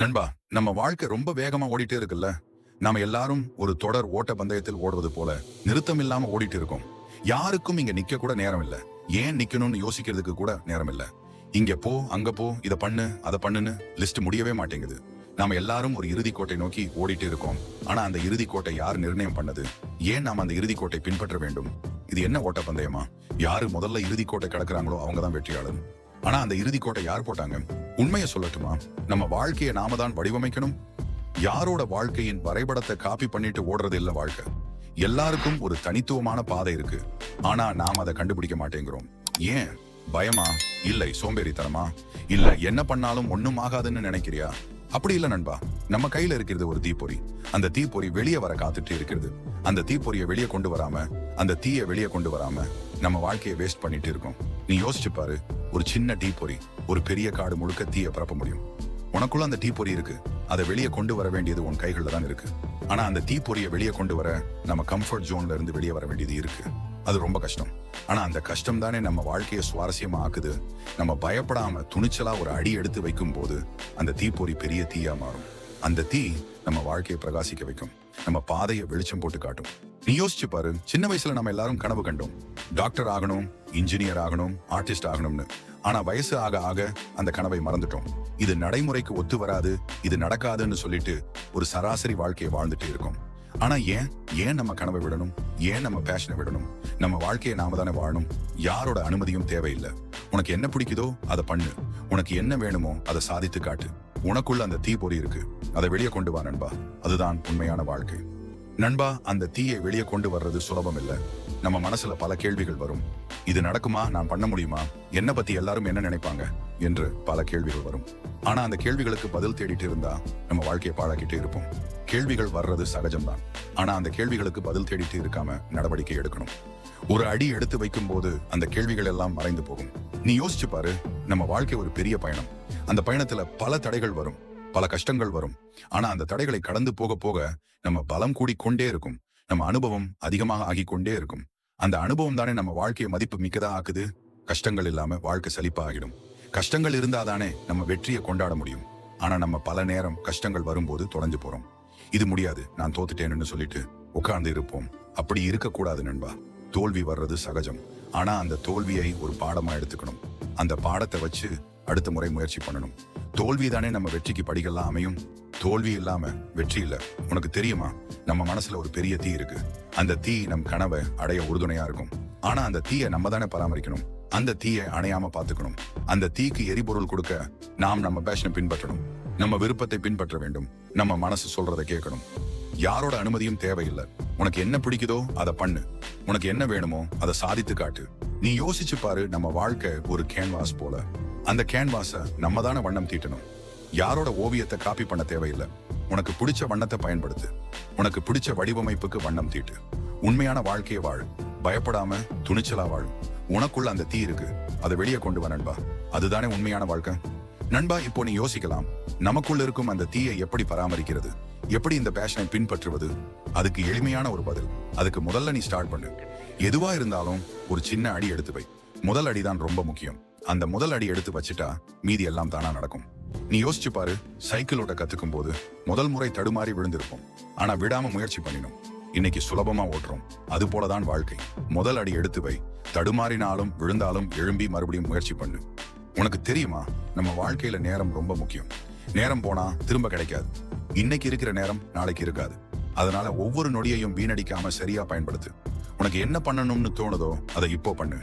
நண்பா நம்ம வாழ்க்கை ரொம்ப வேகமா ஓடிட்டே இருக்குல்ல? நாம எல்லாரும் ஒரு தொடர் ஓட்ட பந்தயத்தில் ஓடுவது போல நிறுத்தம் இல்லாம ஓடிட்டு இருக்கோம். யாருக்கும் இங்க நிக்க கூட நேரம் இல்ல. ஏன் நிக்கணும்னு யோசிக்கிறதுக்கு கூட நேரம் இல்ல. இங்க போ அங்க போ இத பண்ணு அதை பண்ணுன்னு லிஸ்ட் முடியவே மாட்டேங்குது. நாம எல்லாரும் ஒரு இறுதி கோட்டை நோக்கி ஓடிட்டு இருக்கோம். ஆனா அந்த இறுதி கோட்டை யார் நிர்ணயம் பண்ணது? ஏன் நாம அந்த இறுதி கோட்டை பின்பற்ற வேண்டும்? இது என்ன ஓட்ட பந்தயமா? யாரு முதல்ல இறுதி கோட்டை கடக்குறாங்களோ அவங்க தான் வெற்றியாளர். ஆனா அந்த இறுதி கோட்டை யார் போட்டாங்க? உண்மையை சொல்லட்டுமா? நம்ம வாழ்க்கையை நாம தான் வடிவமைக்கணும். யாரோட வாழ்க்கையின் வரைபடத்தை காப்பி பண்ணிட்டு ஓடுறது இல்ல வாழ்க்கை? எல்லாருக்கும் ஒரு தனித்துவமான பாதை இருக்கு. ஆனா நாம் அதை கண்டுபிடிக்க மாட்டேங்கிறோம். ஏன்? பயமா? இல்லை. சோம்பேறித்தனமா? இல்ல. என்ன பண்ணாலும் ஒண்ணும் ஆகாதுன்னு நினைக்கிறியா? அப்படி இல்ல நண்பா. நம்ம கையில இருக்கிறது ஒரு தீப்பொறி. அந்த தீப்பொறி வெளியே வர காத்துட்டு இருக்கிறது. அந்த தீப்பொறியை வெளியே கொண்டு வராம அந்த தீயை வெளியே கொண்டு வராம நம்ம வாழ்க்கையை வேஸ்ட் பண்ணிட்டு இருக்கோம். நீ யோசிச்சு பாரு. ஒரு சின்ன டீ பொறி ஒரு பெரிய காடு முழுக்க தீயை பரப்ப முடியும். உனக்குள்ள அந்த டீ பொறி இருக்கு. அதை வெளியே கொண்டு வர வேண்டியது உன் கைகளில் தான் இருக்கு. ஆனா அந்த தீப்பொறியை வெளியே கொண்டு வர நம்ம கம்ஃபர்ட் ஜோன்ல இருந்து வெளியே வர வேண்டியது இருக்கு. அது ரொம்ப கஷ்டம். ஆனா அந்த கஷ்டம் தானே நம்ம வாழ்க்கையை சுவாரஸ்யமா ஆக்குது. நம்ம பயப்படாம துணிச்சலா ஒரு அடி எடுத்து வைக்கும் போது அந்த தீப்பொறி பெரிய தீயா மாறும். அந்த தீ நம்ம வாழ்க்கையை பிரகாசிக்க வைக்கும். நம்ம பாதையை வெளிச்சம் போட்டு காட்டும். நீ யோசிச்சு பாரு. சின்ன வயசுல நம்ம எல்லாரும் கனவு கண்டோம். டாக்டர் ஆகணும் இன்ஜினியர் ஆகணும் ஆர்டிஸ்ட் ஆகணும்னு. ஆனா வயசு ஆக ஆக அந்த கனவை மறந்துட்டோம். இது நடைமுறைக்கு ஒத்து வராது இது நடக்காதுன்னு சொல்லிட்டு ஒரு சராசரி வாழ்க்கையை வாழ்ந்துட்டு இருக்கோம். ஆனா ஏன்? ஏன் நம்ம கனவை விடணும்? ஏன் நம்ம பேஷனை விடணும்? நம்ம வாழ்க்கையை நாம தானே வாழணும்? யாரோட அனுமதியும் தேவையில்லை. உனக்கு என்ன பிடிக்குதோ அதை பண்ணு. உனக்கு என்ன வேணுமோ அதை சாதித்து காட்டு. உனக்குள்ள அந்த தீ பொறி இருக்கு. அதை வெளியே கொண்டு வா நண்பா. அதுதான் உண்மையான வாழ்க்கை. நண்பா அந்த தீயை வெளியே கொண்டு வர்றது சுலபம் இல்ல நம்ம மனசுல பல கேள்விகள் வரும். இது நடக்குமா? நான் பண்ண முடியுமா? என்ன பத்தி எல்லாரும் என்ன நினைப்பாங்க? என்று பல கேள்விகள் வரும். ஆனா அந்த கேள்விகளுக்கு பதில் தேடிட்டு இருந்தா நம்ம வாழ்க்கையை பாழாக்கிட்டு இருப்போம். கேள்விகள் வர்றது சகஜம்தான். ஆனா அந்த கேள்விகளுக்கு பதில் தேடிட்டு இருக்காம நடவடிக்கை எடுக்கணும். ஒரு அடி எடுத்து வைக்கும் போது அந்த கேள்விகள் எல்லாம் மறைந்து போகும். நீ யோசிச்சு பாரு நம்ம வாழ்க்கை ஒரு பெரிய பயணம். அந்த பயணத்துல பல தடைகள் வரும். பல கஷ்டங்கள் வரும். ஆனா அந்த தடைகளை கடந்து போக போக நம்ம பலம் கூடிக்கொண்டே இருக்கும். நம்ம அனுபவம் அதிகமாக ஆகிக்கொண்டே இருக்கும். அந்த அனுபவம் தானே நம்ம வாழ்க்கையை மதிப்பு மிக்கதா ஆக்குது? கஷ்டங்கள் இல்லாம வாழ்க்கை செழிப்பா ஆகிடும் கஷ்டங்கள் இருந்தாதானே நம்ம வெற்றியை கொண்டாட முடியும். ஆனா நம்ம பல நேரம் கஷ்டங்கள் வரும்போது தொலைஞ்சு போறோம். இது முடியாது. நான் தோத்துட்டேன்னு சொல்லிட்டு உட்கார்ந்து இருப்போம். அப்படி இருக்கக்கூடாது நண்பா. தோல்வி வர்றது சகஜம். ஆனா அந்த தோல்வியை ஒரு பாடமா எடுத்துக்கணும். அந்த பாடத்தை வச்சு அடுத்த முறை முயற்சி பண்ணணும். தோல்விதானே நம்ம வெற்றிக்கு படிகள்லாம் அமையும்? தோல்வி இல்லாம வெற்றி இல்ல. உனக்கு தெரியுமா? நம்ம மனசுல ஒரு பெரிய தீ இருக்கு. அந்த தீ நம் கனவை அடைய உறுதுணையா இருக்கும். ஆனா அந்த தீயை நம்ம தானே பராமரிக்கணும்? அந்த தீயை அணையாம பாத்துக்கணும். அந்த தீக்கு எரிபொருள் கொடுக்க நாம் நம்ம பேஷனை பின்பற்றணும். நம்ம விருப்பத்தை பின்பற்ற வேண்டும். நம்ம மனசு சொல்றதை கேட்கணும். யாரோட அனுமதியும் தேவையில்லை. உனக்கு என்ன பிடிக்குதோ அதை பண்ணு. உனக்கு என்ன வேணுமோ அதை சாதித்து காட்டு. நீ யோசிச்சு பாரு நம்ம வாழ்க்கை ஒரு கேன்வாஸ் போல. அந்த கேன்வாஸ நம்ம தானே வண்ணம் தீட்டணும். யாரோட ஓவியத்தை காப்பி பண்ண தேவையில்லை. உனக்கு பிடிச்ச வண்ணத்தை பயன்படுத்து. உனக்கு பிடிச்ச வடிவமைப்புக்கு வண்ணம் தீட்டு. உண்மையான வாழ்க்கையை வாழ். பயப்படாம துணிச்சலா வாழ். உனக்குள்ள அந்த தீ இருக்கு. அதை வெளியே கொண்டு வா நண்பா. அதுதானே உண்மையான வாழ்க்கை. நண்பா இப்போ நீ யோசிக்கலாம். நமக்குள்ள இருக்கும் அந்த தீயை எப்படி பராமரிக்கிறது? எப்படி இந்த பேஷனை பின்பற்றுவது? அதுக்கு எளிமையான ஒரு பதில். அதுக்கு முதல்ல நீ ஸ்டார்ட் பண்ணு. எதுவா இருந்தாலும் ஒரு சின்ன அடி எடுத்து வை. முதல் அடிதான் ரொம்ப முக்கியம். அந்த முதல் அடி எடுத்து வச்சுட்டா மீதி எல்லாம் தானா நடக்கும். நீ யோசிச்சு பாரு சைக்கிள் ஓட்ட கத்துக்கும் போது முதல் முறை தடுமாறி விழுந்திருப்போம். ஆனா விடாம முயற்சி பண்ணினோம். இன்னைக்கு சுலபமா ஓட்டுறோம். அது போலதான் வாழ்க்கை. முதல் அடி எடுத்து வை. தடுமாறினாலும் விழுந்தாலும் எழும்பி மறுபடியும் முயற்சி பண்ணு. உனக்கு தெரியுமா நம்ம வாழ்க்கையில நேரம் ரொம்ப முக்கியம். நேரம் போனா திரும்ப கிடைக்காது. இன்னைக்கு இருக்கிற நேரம் நாளைக்கு இருக்காது. அதனால ஒவ்வொரு நொடியையும் வீணடிக்காம சரியா பயன்படுத்து. உனக்கு என்ன பண்ணணும்னு தோணுதோ அதை இப்போ பண்ணு.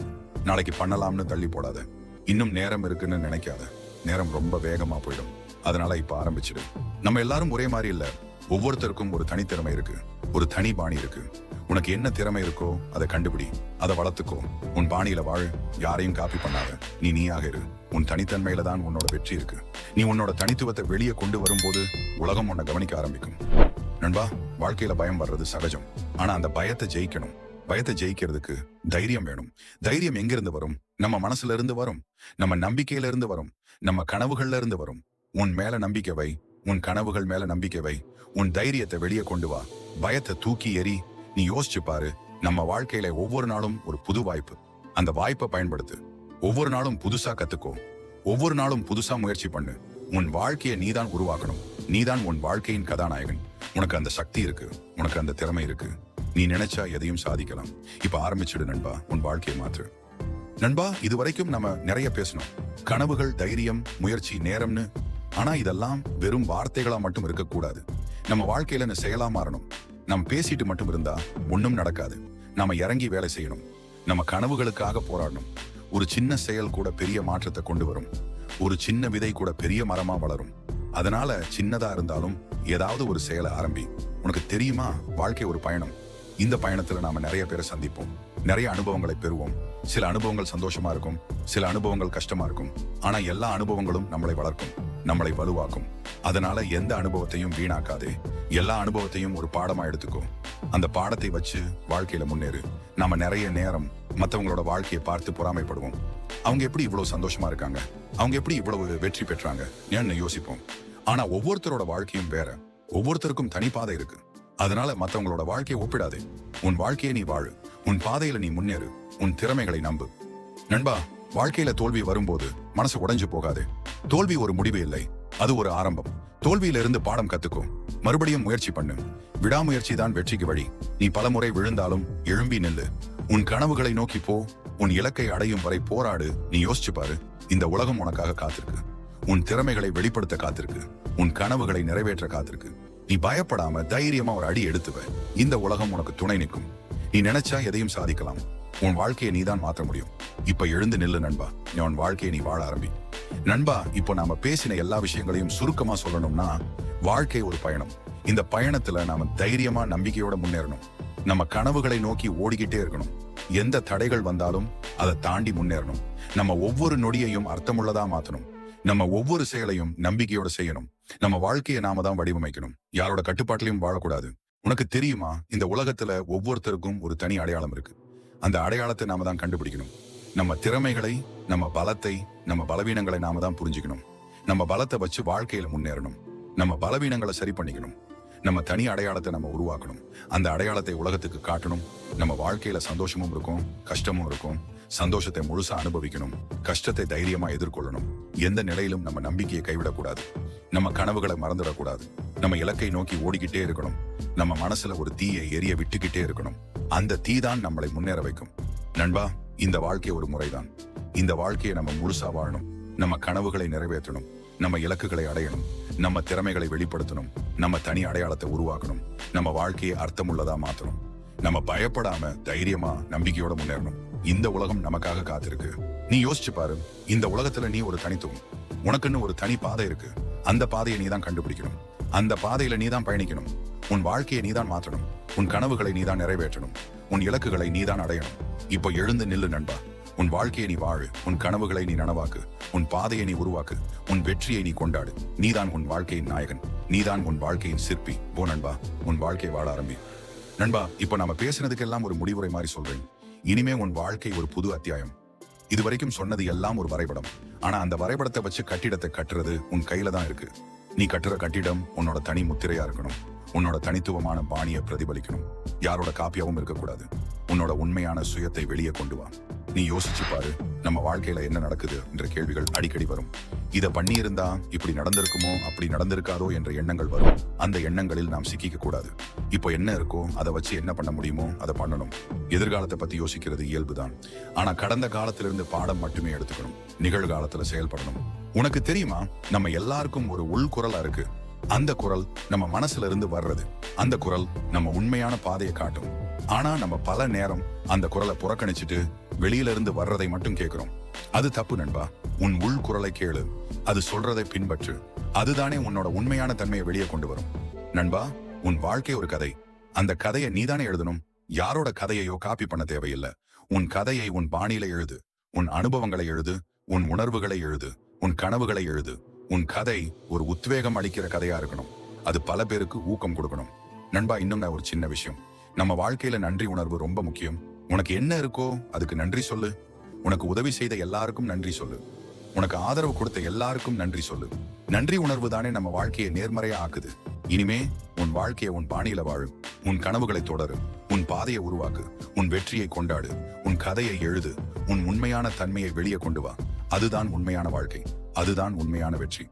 நாளைக்கு பண்ணலாம்னு தள்ளி போடாத. இன்னும் நேரம் இருக்குன்னு நினைக்காத. நேரம் ரொம்ப வேகமா போயிடும். அதனால இப்ப ஆரம்பிச்சிடு. நம்ம எல்லாரும் ஒரே மாதிரி இல்ல. ஒவ்வொருத்தருக்கும் ஒரு தனித்திறமை இருக்கு. ஒரு தனி பாணி இருக்கு. உனக்கு என்ன திறமை இருக்கோ அதை கண்டுபிடி. அதை வளர்த்துக்கோ. உன் பாணியில வாழ். யாரையும் காப்பி பண்ணாத. நீ நீயாக இரு. உன் தனித்தன்மையில தான் உன்னோட வெற்றி இருக்கு. நீ உன்னோட தனித்துவத்தை வெளியே கொண்டு வரும்போது உலகம் உன்னை கவனிக்க ஆரம்பிக்கும். நண்பா வாழ்க்கையில பயம் வர்றது சகஜம். ஆனா அந்த பயத்தை ஜெயிக்கணும். பயத்தை ஜெயிக்கிறதுக்கு தைரியம் வேணும். தைரியம் எங்கிருந்து வரும்? நம்ம மனசுல இருந்து வரும். நம்ம நம்பிக்கையில இருந்து வரும். நம்ம கனவுகள்ல இருந்து வரும். உன் மேல நம்பிக்கை வை. உன் கனவுகள் மேல நம்பிக்கை வை. உன் தைரியத்தை வெளியே கொண்டு வா. பயத்தை தூக்கி எறி நீ யோசிச்சு பாரு. நம்ம வாழ்க்கையில ஒவ்வொரு நாளும் ஒரு புது வாய்ப்பு. அந்த வாய்ப்பை பயன்படுத்து. ஒவ்வொரு நாளும் புதுசா கத்துக்கோ. ஒவ்வொரு நாளும் புதுசா முயற்சி பண்ணு. உன் வாழ்க்கையை நீதான் உருவாக்கணும். நீதான் உன் வாழ்க்கையின் கதாநாயகன். உனக்கு அந்த சக்தி இருக்கு. உனக்கு அந்த திறமை இருக்கு. நீ நினைச்சா எதையும் சாதிக்கலாம். இப்ப ஆரம்பிச்சிடு நண்பா உன் வாழ்க்கையை மாற்று. நண்பா இதுவரைக்கும் நம்ம நிறைய பேசணும் கனவுகள் தைரியம் முயற்சி நேரம்னு. ஆனா இதெல்லாம் வெறும் வார்த்தைகளா மட்டும் இருக்கக்கூடாது. நம்ம வாழ்க்கையில செயலா மாறணும்? நம்ம பேசிட்டு மட்டும் இருந்தா ஒண்ணும் நடக்காது. நாம இறங்கி வேலை செய்யணும். நம்ம கனவுகளுக்காக போராடணும். ஒரு சின்ன செயல் கூட பெரிய மாற்றத்தை கொண்டு வரும். ஒரு சின்ன விதை கூட பெரிய மரமா வளரும். அதனால சின்னதா இருந்தாலும் ஏதாவது ஒரு செயலை ஆரம்பி. உனக்கு தெரியுமா? வாழ்க்கை ஒரு பயணம். இந்த பயணத்துல நாம நிறைய பேரை சந்திப்போம். நிறைய அனுபவங்களை பெறுவோம். சில அனுபவங்கள் சந்தோஷமா இருக்கும். சில அனுபவங்கள் கஷ்டமா இருக்கும். ஆனா எல்லா அனுபவங்களும் நம்மளை வளர்க்கும். நம்மளை வலுவாக்கும். அதனால எந்த அனுபவத்தையும் வீணாக்காதே. எல்லா அனுபவத்தையும் ஒரு பாடமா எடுத்துக்கோ. அந்த பாடத்தை வச்சு வாழ்க்கையில முன்னேறு. நாம நிறைய நேரம் மத்தவங்களோட வாழ்க்கையை பார்த்து பொறாமைப்படுவோம். அவங்க எப்படி இவ்வளவு சந்தோஷமா இருக்காங்க? அவங்க எப்படி இவ்வளவு வெற்றி பெற்றாங்க? ஏன்னு யோசிப்போம். ஆனா ஒவ்வொருத்தரோட வாழ்க்கையும் வேற. ஒவ்வொருத்தருக்கும் தனி பாதை இருக்கு. அதனால மத்தவங்களோட வாழ்க்கையை ஒப்பிடாதே. உன் வாழ்க்கையை நீ வாழு. உன் பாதையில நீ முன்னேறு. உன் திறமைகளை நம்பு. நண்பா வாழ்க்கையில தோல்வி வரும்போது மனசு உடைஞ்சு போகாது. தோல்வி ஒரு முடிவு இல்லை. அது ஒரு ஆரம்பம். தோல்வியில இருந்து பாடம் கத்துக்கோ. மறுபடியும் முயற்சி பண்ணு. விடாமுயற்சி தான் வெற்றிக்கு வழி. நீ பலமுறை விழுந்தாலும் எழும்பி நில்லு. உன் கனவுகளை நோக்கி போ. உன் இலக்கை அடையும் வரை போராடு. நீ யோசிச்சு பாரு. இந்த உலகம் உனக்காக காத்திருக்கு. உன் திறமைகளை வெளிப்படுத்த காத்திருக்கு. உன் கனவுகளை நிறைவேற்ற காத்திருக்கு. நீ பயப்படாம தைரியமா ஒரு அடி எடுத்துவ இந்த உலகம் உனக்கு துணை நிற்கும். நீ நினைச்சா எதையும் சாதிக்கலாம். உன் வாழ்க்கையை நீதான் மாற்ற முடியும். இப்ப எழுந்து நில்லு நண்பா. நீ உன் வாழ்க்கையை நீ வாழ ஆரம்பி. நண்பா இப்போ நாம பேசின எல்லா விஷயங்களையும் சுருக்கமா சொல்லணும்னா வாழ்க்கை ஒரு பயணம். இந்த பயணத்துல நாம தைரியமா நம்பிக்கையோட முன்னேறணும். நம்ம கனவுகளை நோக்கி ஓடிக்கிட்டே இருக்கணும். எந்த தடைகள் வந்தாலும் அதை தாண்டி முன்னேறணும். நம்ம ஒவ்வொரு நொடியையும் அர்த்தமுள்ளதா மாத்தணும். நம்ம ஒவ்வொரு செயலையும் நம்பிக்கையோட செய்யணும். நம்ம வாழ்க்கையை நாம தான் வடிவமைக்கணும். யாரோட கட்டுப்பாட்டிலையும் வாழக்கூடாது. உனக்கு தெரியுமா? இந்த உலகத்துல ஒவ்வொருத்தருக்கும் ஒரு தனி அடையாளம் இருக்கு. அந்த அடையாளத்தை நாம தான் கண்டுபிடிக்கணும். நம்ம திறமைகளை நம்ம பலத்தை நம்ம பலவீனங்களை நாம தான் புரிஞ்சுக்கணும். நம்ம பலத்தை வச்சு வாழ்க்கையில முன்னேறணும். நம்ம பலவீனங்களை சரி பண்ணிக்கணும். நம்ம தனி அடையாளத்தை நம்ம உருவாக்கணும். அந்த அடையாளத்தை உலகத்துக்கு காட்டணும். நம்ம வாழ்க்கையில சந்தோஷமும் இருக்கும் கஷ்டமும் இருக்கும். சந்தோஷத்தை முழுசா அனுபவிக்கணும். கஷ்டத்தை தைரியமா எதிர்கொள்ளணும். எந்த நிலையிலும் நம்ம நம்பிக்கையை கைவிடக்கூடாது. நம்ம கனவுகளை மறந்துடக்கூடாது. நம்ம இலக்கை நோக்கி ஓடிக்கிட்டே இருக்கணும். நம்ம மனசுல ஒரு தீயை எரிய விட்டுக்கிட்டே இருக்கணும். அந்த தீ தான் நம்மளை முன்னேற வைக்கும். நண்பா இந்த வாழ்க்கை ஒரு முறைதான். இந்த வாழ்க்கையை நம்ம முழுசா வாழணும். நம்ம கனவுகளை நிறைவேற்றணும். நம்ம இலக்குகளை அடையணும். நம்ம திறமைகளை வெளிப்படுத்தணும். நம்ம தனி அடையாளத்தை உருவாக்கணும். நம்ம வாழ்க்கையை அர்த்தமுள்ளதா மாத்தணும். நம்ம பயப்படாம தைரியமா நம்பிக்கையோட முன்னேறணும். இந்த உலகம் நமக்காக காத்திருக்கு. நீ யோசிச்சு பாரு இந்த உலகத்துல நீ ஒரு தனித்துவம். உனக்குன்னு ஒரு தனி பாதை இருக்கு. அந்த பாதையை நீ தான் கண்டுபிடிக்கணும். அந்த பாதையில நீ தான் பயணிக்கணும். உன் வாழ்க்கையை நீ தான் மாற்றணும். உன் கனவுகளை நீ தான் நிறைவேற்றணும். உன் இலக்குகளை நீ தான் அடையணும். இப்போ எழுந்து நில்லு நண்பா. உன் வாழ்க்கையை நீ வாழு. உன் கனவுகளை நீ நனவாக்கு. உன் பாதையை நீ உருவாக்கு. உன் வெற்றியை நீ கொண்டாடு. நீதான் உன் வாழ்க்கையின் நாயகன். நீதான் உன் வாழ்க்கையின் சிற்பி. போ நண்பா. உன் வாழ்க்கையை வாழ ஆரம்பி. நண்பா இப்போ நாம பேசுனதுக்கெல்லாம் ஒரு முடிவுரை மாதிரி சொல்றேன். இனிமே உன் வாழ்க்கை ஒரு புது அத்தியாயம். இதுவரைக்கும் சொன்னது எல்லாம் ஒரு வரைபடம். ஆனா அந்த வரைபடத்தை வச்சு கட்டிடத்தை கட்டுறது உன் கையில தான் இருக்கு. நீ கட்டுற கட்டிடம் உன்னோட தனி முத்திரையா இருக்கணும். உன்னோட தனித்துவமான பாணியை பிரதிபலிக்கணும். யாரோட காப்பியாவும் இருக்கக்கூடாது. உன்னோட உண்மையான சுயத்தை வெளியே கொண்டு வா. நீ யோசிச்சு பாரு நம்ம வாழ்க்கையில என்ன நடக்குது என்ற கேள்விகள் அடிக்கடி வரும். இத பண்ணியிருந்தா இப்படி நடந்திருக்குமோ அப்படி நடந்திருக்காரோ என்ற எண்ணங்கள் வரும். அந்த எண்ணங்களில் நாம் சிக்கிக்க கூடாது. இப்போ என்ன இருக்கோ அதை வச்சு என்ன பண்ண முடியுமோ அதை பண்ணணும். எதிர்காலத்தை பத்தி யோசிக்கிறது இயல்புதான். ஆனா கடந்த காலத்திலிருந்து பாடம் மட்டுமே எடுத்துக்கணும். நிகழ்காலத்துல செயல்படணும். உனக்கு தெரியுமா நம்ம எல்லாருக்கும் ஒரு உள்குரலா இருக்கு. அந்த குரல் நம்ம மனசுல இருந்து வர்றது. அந்த குரல் நம்ம உண்மையான பாதையை காட்டும். ஆனா நம்ம பல நேரம் அந்த குரலை புறக்கணிச்சுட்டு வெளியில இருந்து வர்றதை மட்டும் கேட்கிறோம் அது தப்பு நண்பா. உன் உள் குரலை கேளு. அது சொல்றதை பின்பற்று. அதுதானே உன்னோட உண்மையான தன்மையை வெளியே கொண்டு வரும். நண்பா உன் வாழ்க்கை ஒரு கதை. அந்த கதையை நீதானே எழுதணும்? யாரோட கதையையோ காப்பி பண்ண தேவையில்லை. உன் கதையை உன் பாணியில எழுது. உன் அனுபவங்களை எழுது. உன் உணர்வுகளை எழுது. உன் கனவுகளை எழுது. உன் கதை ஒரு உத்வேகம் அளிக்கிற கதையா இருக்கணும். அது பல பேருக்கு ஊக்கம் கொடுக்கணும். நண்பா இன்னும் நான் ஒரு சின்ன விஷயம். நம்ம வாழ்க்கையில நன்றி உணர்வு ரொம்ப முக்கியம். உனக்கு என்ன இருக்கோ அதுக்கு நன்றி சொல்லு. உனக்கு உதவி செய்த எல்லாருக்கும் நன்றி சொல்லு. உனக்கு ஆதரவு கொடுத்த எல்லாருக்கும் நன்றி சொல்லு. நன்றி உணர்வு தானே நம்ம வாழ்க்கையை நேர்மறையா ஆக்குது. இனிமே உன் வாழ்க்கையை உன் பாணியில வாழும் உன் கனவுகளை தொடரு. உன் பாதையை உருவாக்கு. உன் வெற்றியை கொண்டாடு. உன் கதையை எழுது. உன் உண்மையான தன்மையை வெளியே கொண்டு வா. அதுதான் உண்மையான வாழ்க்கை. அதுதான் உண்மையான வெற்றி.